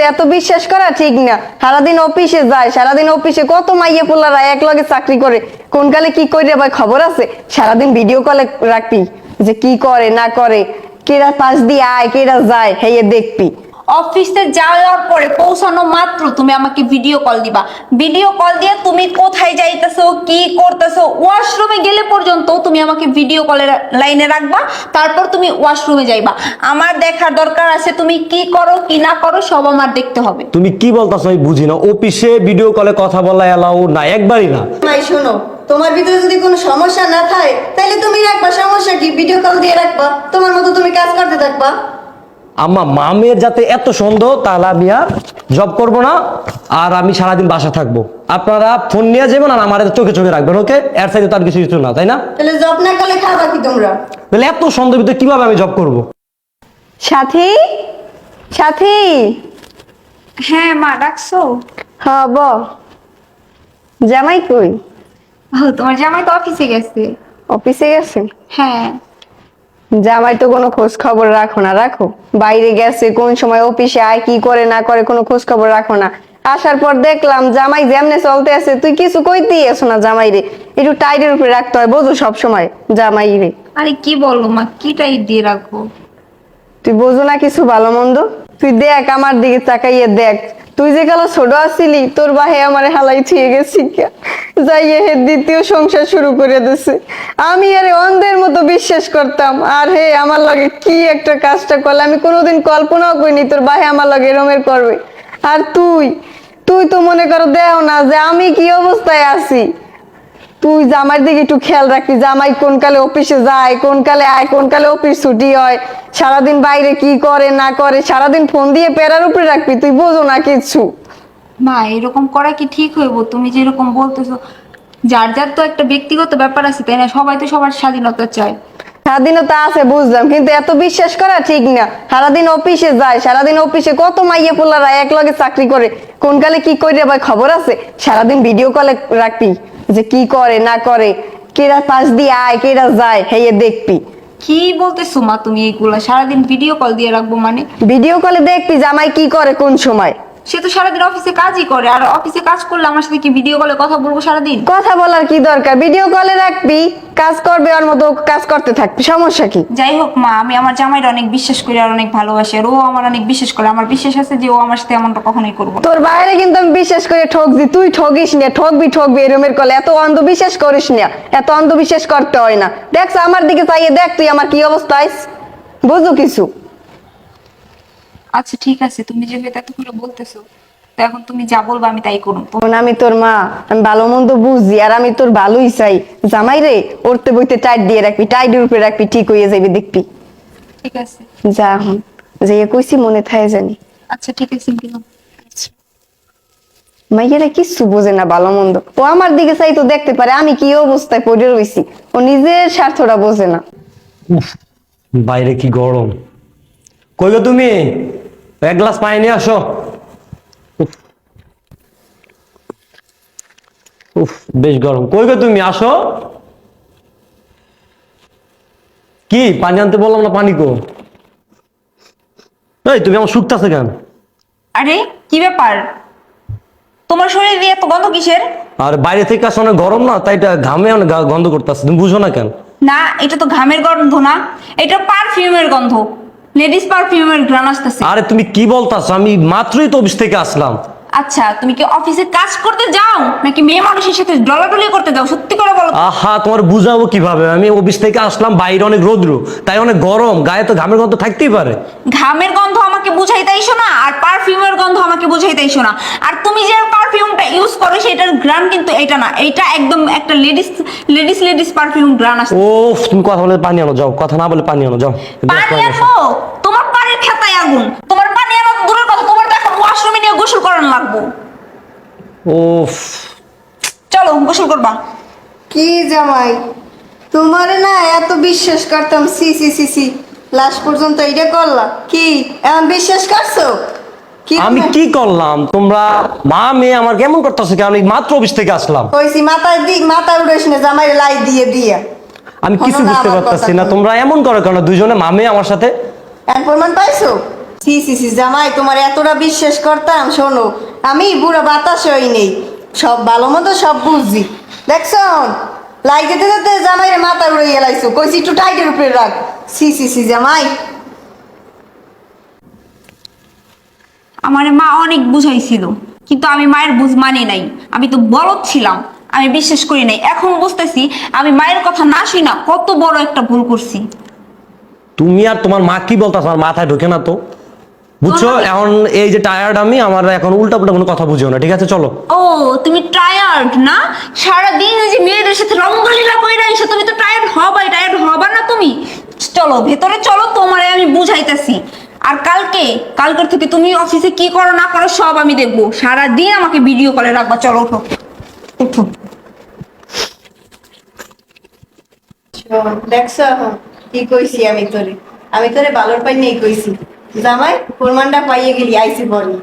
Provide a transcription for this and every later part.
কিন্তু এত বিশ্বাস করা ঠিক না। সারাদিন অফিসে যায়, সারাদিন অফিসে কত মাইয়া পোলারা এক লগে চাকরি করে। কোন কালে কি করে ভাই খবর আছে? সারাদিন ভিডিও কলে রাখবি যে কি করে, না করে কেরা পাশ দিয়ে আয় কেরা যায় হেয়ে দেখবি। অফিসে যাওয়ার পরে পৌঁছানো মাত্র তুমি আমাকে ভিডিও কল দিবা। ভিডিও কল দিয়ে তুমি কোথায় যাইতেছো কি করতেছো ওয়াশরুমে গেলে পর্যন্ত তুমি আমাকে ভিডিও কলের লাইনে রাখবা তারপর তুমি ওয়াশরুমে যাইবা। আমার দেখার দরকার আছে তুমি কি করো কি না করো সব আমার দেখতে হবে। তুমি কি বলতাছো আমি বুঝি না। অফিসে ভিডিও কলে কথা বলা এলাও না একবারই না। মাই শোনো তোমার ভিতরে যদি কোনো সমস্যা না থাকে তাহলে তুমি রাখবা সমস্যা কি? ভিডিও কল দিয়ে রাখবা তোমার মতো তুমি কাজ করতে থাকবা। আম্মা মামের যাতে এত সন্দেহ তাহলে আমি আর জব করব না আর আমি সারাদিন বাসা থাকব। আপনারা ফোন নিয়ে যাবেন আর আমার চোখে চোখে রাখবেন ওকে এর সাইডে তার কিছু কিছু না তাই না? তাহলে জব না করলে খাবা কি তোমরা? তাহলে এত সন্দেহ ভিতরে কীভাবে আমি জব করব? সাথী? সাথী? হ্যাঁ মা ডাকছো? হ্যাঁ ব। জামাই কই? তোমার জামাই তো অফিসে গেছে। অফিসে গেছে? হ্যাঁ। জামাই তো কোনো খোঁজ খবর রাখো না রাখো। বাইরে গেছে কোন সময় অফিসে আয় কি করে না করে কোনো খোঁজ খবর রাখো না। আসার পর দেখলাম জামাই যেমনে চলতে আছে তুই কিছু কইতেই এসো না জামাই রে? একটু টাইটের উপরে রাখতে হয় বোঝো সব সময় জামাই রে। আরে কি বলব মা কি টাইট দিয়ে রাখব? তুই বোঝো না কিছু ভালো মন্দ? তুই দেখ আমার দিকে তাকাইয়ে দেখ। তুই যে কালো ছোট আসছিলি তোর বাহে আমার হালাই থিয়ে গেছি যাইয়ে হে দ্বিতীয় সংসার শুরু করে দিছে। আমি আরে অন্ধের মতো বিশ্বাস করতাম। আর হে, আমার লগে কি একটা কাজটা করলে? আমি কোনোদিন কল্পনাও করিনি তোর বাহে আমার লগে এরমের করবে। আর তুই? তুই তো মনে করো দেও না যে আমি কি অবস্থায় আছি? তুই জামাইয়ের দিকে একটু খেয়াল রাখবি জামাই কোন কালে অফিসে যায়, কোন কালে আয়, কোন কালে অফিস ছুটি হয়, সারাদিন বাইরে কি করে, না করে, সারাদিন ফোন দিয়ে পেরার উপরে রাখবি, তুই বোঝো না কিছু। মা এরকম করা কি ঠিক হইব? তুমি যেরকম বলতেছো যার যার তো একটা ব্যক্তিগত ব্যাপার আছে তাই না? সবাই তো সবার স্বাধীনতা চায়। স্বাধীনতা আছে বুঝলাম কিন্তু এত বিশ্বাস করা ঠিক না। সারাদিন অফিসে যায় সারাদিন অফিসে কত মাইয়া পোলারা এক লগে চাকরি করে কোন কালে কি করে ভাই খবর আছে? সারাদিন ভিডিও কলে রাখবি যে কি করে না করে কেরা পাশ দিয়ে আয় কেরা যায় হেয়ে দেখবি। কি বলতেছো মা তুমি এইগুলা সারাদিন ভিডিও কল দিয়ে রাখব মানে? ভিডিও কলে দেখবি জামাই কি করে কোন সময়। সে তো সারাদিন অফিসে কাজই করে আর অফিসে কাজ করলে আমার সাথে কি ভিডিও কলে কথা বলব সারাদিন? কথা বলার কি দরকার? ভিডিও কলে রাখবি কাজ করবে ওর মতো কাজ করতে থাকবি সমস্যা কি? যাই হোক মা আমি আমার জামাইটা অনেক বিশ্বাস করি আর অনেক ভালোবাসি আর ও আমার অনেক বিশ্বাস করে। আমার বিশ্বাস আছে যে ও আমার সাথে এমনটা কখনোই করব। তোর বাইরে কিন্তু আমি বিশ্বাস করে ঠকছি তুই ঠকিস না ঠকবি ঠকবি এরমের কলে এত অন্ধবিশ্বাস করিস না এত অন্ধবিশ্বাস করতে হয় না। দেখছ আমার দিকে চাইয়ে দেখ তুই আমার কি অবস্থা আইস। বুঝু কিছু? আচ্ছা ঠিক আছে তুমি যেহেতু এত করে বলতেছো তো এখন তুমি যা বলব আমি তাই করুন তখন আমি তোর মা আমি ভালো মন্দ বুঝি আর আমি তোর ভালোই চাই। জামাই রে ওরতে বইতে টাইট দিয়ে রাখবি টাইটের উপরে রাখবি ঠিক হয়ে যাবি দেখবি। ঠিক আছে। যা এখন যে কইছি মনে থাকে জানি। আচ্ছা ঠিক আছে দিলাম মাইয়েরা কিচ্ছু বোঝে না ভালো মন্দ। ও আমার দিকে চাই তো দেখতে পারে আমি কি অবস্থায় পড়ে রয়েছি ও নিজের স্বার্থটা বোঝে না। বাইরে কি গরম। কই গো তুমি? এক গ্লাস পানি নিয়ে আসো। উফ। বেশ গরম। কই গো তুমি? আসো। কি? পানি আনতে বললাম না পানি কো? এই তুমি আমার শুকতাছে কেন? আরে কি ব্যাপার? তোমার শরীর দিয়ে এত গন্ধ কিসের? আর বাইরে থেকে আসে অনেক গরম না তাই এটা ঘামে অনেক গন্ধ করতেছে। তুমি বুঝো না কেন? না এটা তো ঘামের গন্ধ না এটা পারফিউমের গন্ধ। লেডিস পারফিউমের গ্রান আসতেছে। আরে তুমি কি বলতাছো? আমি মাত্রই তো অফিস থেকে আসলাম। আচ্ছা তুমি কি অফিসে কাজ করতে যাও? নাকি মেয়ে মানুষের সাথে ডলাডলি করতে যাও? সত্যি করে বলো আহা তোমার বুঝাবো কীভাবে? আমি অফিস থেকে আসলাম বাইরে অনেক রোদ্র তাই অনেক গরম গায়ে তো ঘামের গন্ধ থাকতেই পারে। ঘামের গন্ধ আমাকে বুঝাইতে আইসো না আর পারফিউমের গন্ধ আমাকে বুঝাইতে আইসো না। আর তুমি যে পারফিউমটা ইউজ করো সেটার গ্রান কিন্তু এটা না। এটা একদম একটা লেডিস লেডিস লেডিস পারফিউম গ্রান আসছে ও তুমি কথা বলে পানি আনো যাও। কথা না বলে পানি আনো যাও। পানি আনো তোমার পানির খেতায় আগুন। তোমার পানি আনো তো দূরের কথা তোমার তো এখন ওয়াশরুমে নিয়ে গোসল করানো লাগবো। ওফ চলো গোসল করবা। কি জামাই? তোমার না এত বিশ্বাস করতাম সি সি সি সি। লাস্ট পর্যন্ত এইটা করলা। কি? এমন বিশ্বাস করছ? আমি কি করলাম? তোমরা মা মেয়ে আমার কেমন করতেছো কেন? আমি মাত্র অফিস থেকে আসলাম। কইছি মাথায় দি মাথা উড়াইস না জামাই লাই দিয়ে দিয়ে। আমি কিছু বুঝতে আমার না। তোমরা এমন করো কেন? দুজনে মা মেয়ে আমার সাথে? প্রমাণ পাইছো? সি সি সি জামাই তোমার এতটা বিশ্বাস করতাম শোনো আমি বুড়ো বাতাস হই নেই। সব ভালো মতো সব বুঝছি দেখছ? লাই যেতে জামাইয়ের মাথা উড়ে গেলাইছো। কইছি একটু টাইটের উপরে রাখ। সি সি সি জামাই। আমার মা অনেক বুঝাইছিল কিন্তু আমি মায়ের বুঝ মানি নাই। আমি তো বলদ ছিলাম আমি বিশ্বাস করি নাই। এখন বুঝতেছি আমি মায়ের কথা না শুই না কত বড় একটা ভুল করছি। তুমি আর তোমার মা কি বলতো আমার মাথায় ঢোকে না তো। বুঝছ? এখন এই যে টায়ার্ড আমি আমার এখন উল্টা পুল্টা কোনো কথা বুঝিও না ঠিক আছে? চলো। ও তুমি টায়ার্ড না? সারাদিন ওই যে মেয়েদের সাথে রঙ্গলীলা কইরা এসে তুমি তো টায়ার্ড হবাই টায়ার্ড হবা না তুমি? চলো ভেতরে চলো তোমারে আমি বুঝাইতেছি। আর কালকে কালকের থেকে তুমি অফিসে কি করো না করো সব আমি দেখব। সারাদিন আমাকে ভিডিও কলে রাখবা। চলো ওঠো উঠো। শোন, দেখছ কি কইছি আমি তোরে? আমি তোরে বালর পাই নেই কইছি। জামাই প্রমাণটা পাইয়ে গেলি আইসি পরে।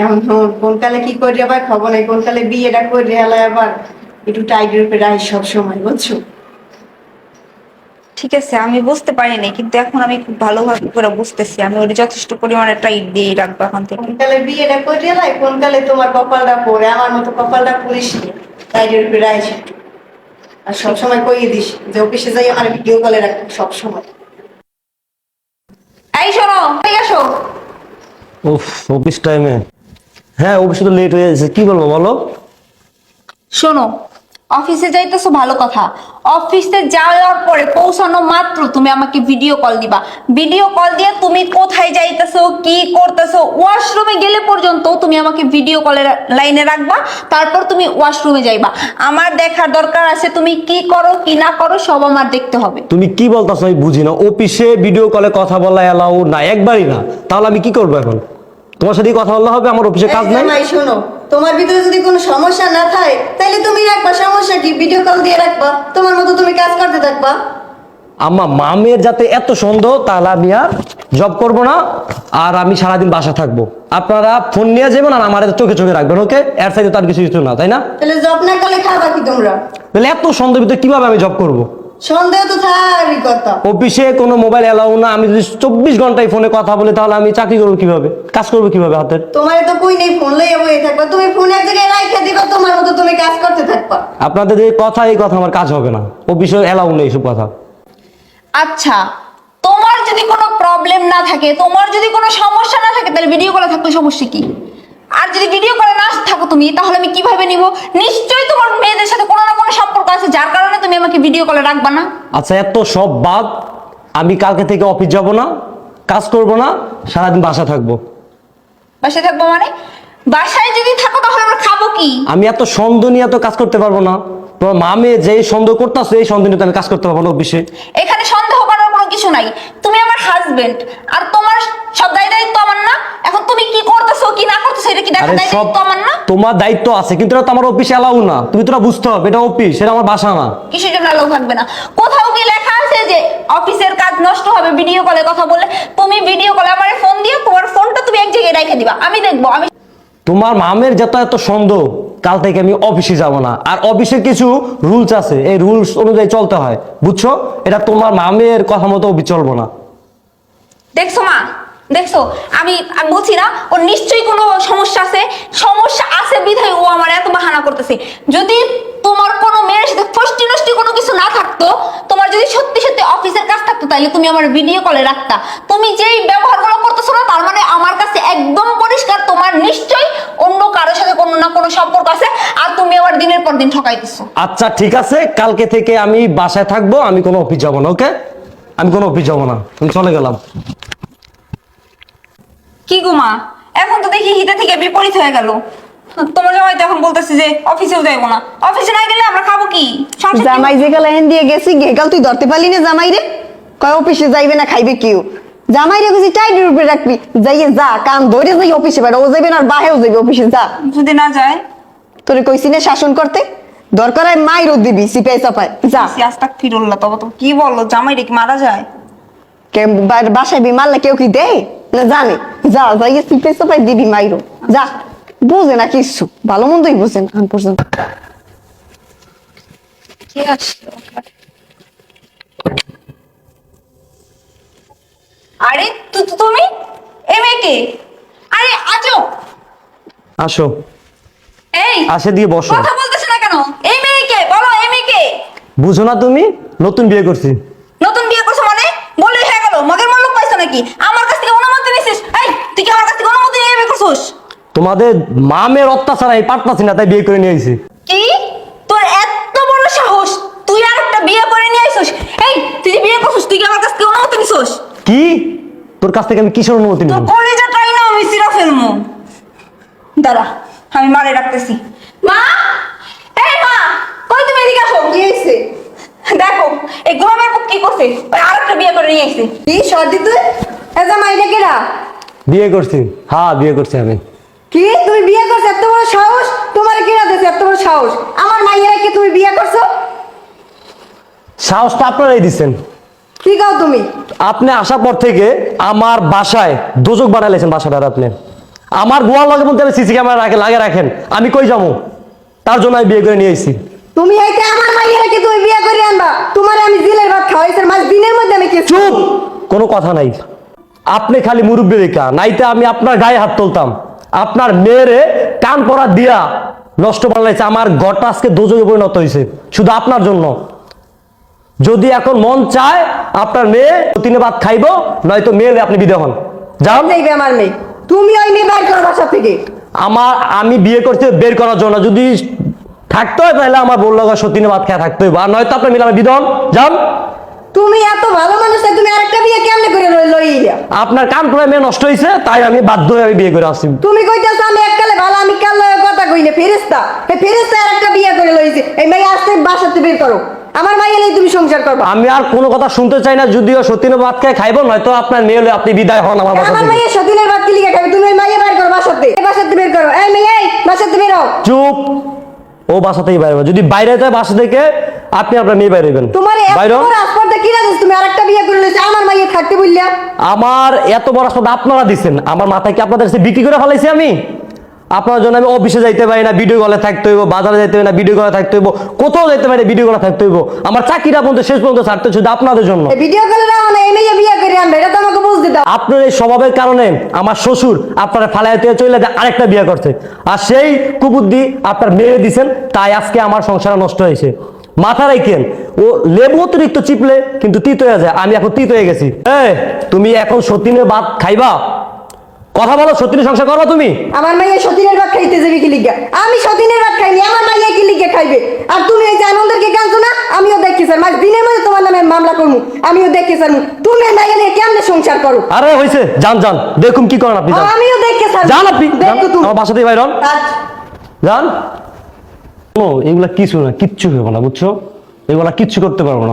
এখন শোন কোন কি করি আবার খবর নেই কোন কালে বিয়েটা করে হেলা আবার একটু টাইটের উপরে রাখ সব সময় বুঝছ? ঠিক আছে আমি বুঝতে পারি নাই কিন্তু এখন আমি খুব ভালোভাবে করে বুঝতেছি। আমি ওর যথেষ্ট পরিমাণে টাইট দিয়ে রাখব এখন থেকে। কোন কালে বিয়েটা করে হেলাই কোনকালে তোমার কপালটা পরে আমার মতো কপালটা পুলিশ টাইটের উপরে রাখ আর সবসময় কইয়ে দিস যে অফিসে যাই আমার ভিডিও কলে রাখ সব সময় এই শোনো ঠিক আসো। উফ অফিস টাইমে হ্যাঁ অফিসে তো লেট হয়ে যাচ্ছে কি বলব বলো? শোনো অফিসে যাইতেছো ভালো কথা। অফিসে যাওয়ার পরে পৌঁছানো মাত্র তুমি আমাকে ভিডিও কল দিবা। ভিডিও কল দিয়ে তুমি কোথায় যাইতেছো কি করতেছো ওয়াশরুমে গেলে পর্যন্ত তুমি আমাকে ভিডিও কলের লাইনে রাখবা তারপর তুমি ওয়াশরুমে যাইবা। আমার দেখার দরকার আছে তুমি কি করো কি না করো সব আমার দেখতে হবে। তুমি কি বলতাছো আমি বুঝি না অফিসে ভিডিও কলে কথা বলা এলাও না একবারই না। তাহলে আমি কি করব এখন? তোমার সাথে কথা বললে হবে আমার অফিসে কাজ নাই? শোনো। তোমার ভিতরে যদি কোনো সমস্যা না থাকে তাহলে তুমি রাখবা। সমস্যা কি? ভিডিও কল দিয়ে রাখবা। তোমার মতো তুমি কাজ করতে থাকবা। আমার মামের যাতে এত সন্দেহ তাহলে আমি আর জব করব না আর আমি সারাদিন বাসা থাকব। আপনারা ফোন নিয়ে যাবেন আর আমার চোখে চোখে রাখবেন ওকে এর সাইডে তার কিছু কিছু না তাই না? তাহলে জব না করলে খাবা কি তোমরা? তাহলে এত সন্দেহ ভিতরে কীভাবে আমি জব করব? সন্দেহ তো থাকারই কথা অফিসে কোনো মোবাইল এলাও না আমি যদি চব্বিশ ঘন্টায় ফোনে কথা বলি তাহলে আমি চাকরি করব কীভাবে? কাজ করব কীভাবে হাতের? তোমার তো কই নেই ফোন লইয়া থাকবা। তুমি ফোন এক জায়গায় রাইখা দিবা তোমার মতো তুমি কাজ করতে থাকবা। আপনাদের এই কথা এই কথা আমার কাজ হবে না। অফিসে এলাও নেই এইসব কথা। আচ্ছা তোমার যদি কোনো প্রবলেম না থাকে তোমার যদি কোনো সমস্যা না থাকে তাহলে ভিডিও কলে থাকলে সমস্যা কি? আর যদি ভিডিও কলে না থাকো তুমি তাহলে আমি কীভাবে নিব? নিশ্চয়ই তোমার মেয়েদের সাথে কোনো না কোনো সম্পর্ক আছে যার কারণে তুমি আমাকে ভিডিও কলে রাখবা না? আচ্ছা এত সব বাদ আমি কালকে থেকে অফিস যাব না কাজ করব না সারাদিন বাসা থাকব। বাসায় থাকব মানে? বাসায় যদি থাকো তাহলে আমরা খাব কি? আমি এত সন্দেহ নিয়ে এত কাজ করতে পারব না। তোমার মামে যে সন্দেহ করতেছে এই সন্দেহ নিয়ে আমি কাজ করতে পারব না অফিসে। এখানে সন্দেহ করার কোনো কিছু নাই। তুমি আমার হাজবেন্ড আর তোমার সব দায় দায়িত্ব আমার না। এখন তুমি কি কি না করতেছো এটা কি দেখা আরে দায় সব আমার না? তোমার দায়িত্ব আছে কিন্তু এটা তো আমার অফিসে এলাও না। তুমি তোরা বুঝতে হবে এটা অফিস আমার বাসা না। কিসের জন্য লোক থাকবে না? কোথাও কি লেখা আছে যে অফিসের কাজ নষ্ট হবে ভিডিও কলে কথা বলে তুমি ভিডিও কলে আমার ফোন তোমার ফোনটা তুমি এক জায়গায় রেখে দিবা। আমি দেখব আমি তোমার মামের যত এত সন্দেহ কাল থেকে আমি অফিসে যাব না। আর অফিসে কিছু রুলস আছে এই রুলস অনুযায়ী চলতে হয়। বুঝছ? এটা তোমার মামের কথা মতো অফিস চলবো না। দেখছ মা? দেখছ? আমি বলছি না, ওর নিশ্চয়ই কোনো সমস্যা আছে। সমস্যা আছে বিধায় ও আমার এত বাহানা করতেছে। যদি তোমার কোনো মেয়ের সাথে ফষ্টি নষ্টি কোনো কিছু না থাকতো, তোমার যদি সত্যি সত্যি অফিসের কাজ থাকতো তাহলে তুমি আমার ভিডিও কলে রাখতা। তুমি যেই ব্যবহারগুলো করতেছো না, তার মানে আমার কাছে একদম পরিষ্কার, তোমার নিশ্চয়ই অন্য কারোর সাথে কোনো না কোনো সম্পর্ক আছে, আর তুমি আবার দিনের পর দিন ঠকাইতেছো। আচ্ছা ঠিক আছে। কালকে থেকে আমি বাসায় থাকব, আমি কোনো অফিস যাব না, ওকে? আমি কোনো অফিস যাব না। আমি চলে গেলাম। কি গো মা? এখন তো দেখি হিতে থেকে বিপরীত হয়ে গেল। তোমার জামাই তো এখন বলতেছে যে অফিসেও যাইবো না। অফিসে না গেলে আমরা খাব কি? জামাই যে গেল এন দিয়ে গেছি গেকাল তুই ধরতে পারলি না জামাই রে? কয় অফিসে যাইবে না খাইবে কেউ? জামাই রে কিছু টাইটের উপরে রাখবি যাইয়ে যা কান ধরে যাই অফিসে বেড়া ও যাইবে না আর বাহেও যাইবে অফিসে যা। যদি না যায়? তোরে কইছি না শাসন করতে? দরকার হয় মাইরও দিবি সিপাই চাপায় যা। আস্তাক ফিরুল্লাহ তবে তো কি বলল জামাই রে কি মারা যায়? বাসায় বি মারলে কেউ কি দেয়? না জানে। যা যাইয়ে সিপাই চাপাই দিবি মাইরও যা। বুঝে না কিছু ভালো মন্দই বুঝে না আন পর্যন্ত। কে আসলো? আরে তুমি? মেয়েকে আরে আজো। আসো। এই আসে দিয়ে বসো। কথা বলতেছ না কেন? এই মেয়েকে বলো এই মেয়েকে বুঝো না তুমি নতুন বিয়ে করছি। নতুন বিয়ে করছ মানে? বলে হয়ে গেল। মগের মূল্য পাইছো নাকি আমার কাছ থেকে অনুমতি নিছিস এই তুই কি আমার কাছ থেকে অনুমতি নিয়ে বিয়ে করছিস তোমাদের মামের অত্যাচার এই পারতাছি না তাই বিয়ে করে নিয়ে আইছি। কি? তোর এত বড় সাহস! তুই আর একটা বিয়ে করে নিয়ে আইছিস? এই তুই যে বিয়ে করছিস তুই কি আমার কাছ থেকে অনুমতি নিছিস? কি? তোর কাছ থেকে আমি কিসের অনুমতি নিব তোর নিব? কলেজাটাই না আমি সিরা ফেলমু। দাঁড়া আমি মারে রাখতেছি মা! এই মা! কই তুমি এদিকে আসো? কি হয়েছে দেখো এই গোলামের পুত কি করছে? ওই আরেকটা বিয়ে করে নিয়ে কি সর্দি তুই? এজা মাইটা কেরা বিয়ে করছি। হ্যাঁ বিয়ে করছি আমি। কি? তুমি বিয়ে করছ? এত বড় সাহস? তোমার কেরা দিয়েছে? এত বড় সাহস। আমার মাইয়েরা কি তুমি বিয়ে করছ? সাহস তো আপনারাই দিচ্ছেন কি গাও তুমি? আপনি আসার পর থেকে আমার বাসায় দোজক বানাইলেছেন বাসাটার আপনি। আমার গোয়ার লগে মধ্যে সিসি ক্যামেরা রাখে লাগে রাখেন। আমি কই যাব? তার জন্য আমি বিয়ে করে নিয়ে এসেছি তুমি এইটা আমার মাইয়েরা কি তুমি বিয়ে করে আনবা? তোমার আমি জিলের ভাত খাওয়াইছি মাস দিনের মধ্যে আমি কিছু চুপ! কোনো কথা নাই। আপনি খালি মুরব্বী রেখা নাইতে আমি আপনার গায়ে হাত তুলতাম। আপনার মেয়েরে কান পড়া দিয়া নষ্ট বানাইছে। আমার ঘরটা আজকে দোজকে পরিণত হয়েছে শুধু আপনার জন্য। যদি এখন মন চায় আপনার মেয়ে তিনে ভাত খাইব নয়তো মেয়ে আপনি বিদে হন। আমার মেয়ে তুমি ওই মেয়ে বাইর করো বাসা থেকে। আমার আমি বিয়ে করতে বের করার জন্য। যদি থাকতে হয় তাহলে আমার বলল সতীনে ভাত খেয়ে থাকতে হইব। আর নয়তো আপনার মিলে আমি বিধন যান। তুমি এত ভালো মানুষ তাই তুমি আরেকটা বিয়ে কেমনে করে লই লইলা আপনার কান পড়ে মেয়ে নষ্ট হয়েছে তাই আমি বাধ্য হয়ে আমি বিয়ে করে আসছি। তুমি কইতেছ আমি এককালে ভালো আমি কাল লয়ে কথা কইলে ফেরেস্তা এই ফেরেস্তা আর একটা বিয়ে করে লইছে। এই মেয়ে আসতে বাসাতে বের করো। আমার মাইয়া নেই তুমি সংসার করবা। আমি আর কোনো কথা শুনতে চাই না যদিও সতীনে ভাত খেয়ে খাইবো নয়তো আপনার মেয়ে হলে আপনি বিদায় হন আমার বাসা আমার মাইয়া সদিনের ভাত কিলিকে খাবে তুমি ওই মাইয়া বের করো বাসাতে। এই বাসাতে বের করো। এই মেয়ে এই বাসাতে বের হও। চুপ। ও বাসাতেই বাইরে যদি বাইরে যায় বাসা থেকে আপনি আপনার মেয়ে বাইরে হইবেন। তোমার এত বাইরে। বড় আসপর্দা কিনা দিস তুমি আরেকটা বিয়ে করে লইছে আমার মাইয়া থাকতে বললা আমার এত বড় আসপদ আপনারা দিচ্ছেন আমার মাথায় কি আপনাদের কাছে বিক্রি করে ফেলাইছি আমি? আপনার জন্য আমি অফিসে যাইতে পারি না ভিডিও কলে থাকতে হইব বাজারে যাইতে পারি না ভিডিও কলে থাকতে হইব কোথাও যাইতে পারি ভিডিও কলে থাকতে হইব। আমার চাকরিটা পর্যন্ত শেষ পর্যন্ত ছাড়তে শুধু আপনাদের জন্য। এই ভিডিও কলে না এই মেয়ে বিয়ে করে আনবে এটা তো আমাকে বুঝতে দাও। আপনার এই স্বভাবের কারণে আমার শ্বশুর আপনার ফালাইতে চলে যায় আরেকটা বিয়ে করছে। আর সেই কুবুদ্ধি আপনার মেয়ে দিছেন তাই আজকে আমার সংসার নষ্ট হয়েছে। মাথা রাখেন ও লেবু অতিরিক্ত চিপলে কিন্তু তিত হয়ে যায়। আমি এখন তিত হয়ে গেছি। এ তুমি এখন সতীনের ভাত খাইবা? কথা বলো সতীনের সংসার করবা তুমি? আমার মাইয়া সতীনের ভাত খাইতে যাবে কি লিগা? আমি সতীনের ভাত খাইনি আমার মাইয়া কি লিগা খাইবে? আর তুমি এই যে আনন্দেরকে কাঁদছো না আমিও দেখি স্যার মাস দিনের মধ্যে তোমার নামে মামলা করব আমিও দেখি স্যার তুমি এই মাইয়া নিয়ে কেমনে সংসার করো? আরে হয়েছে যান যান। দেখুন কি করেন আপনি আমিও দেখি স্যার যান আপনি দেখো তুমি। আমার বাসা থেকে বাইরন আচ্ছা। যান। এগুলা কিছু না কিচ্ছু হবে না বুঝছ? এগুলা কিচ্ছু করতে পারব না।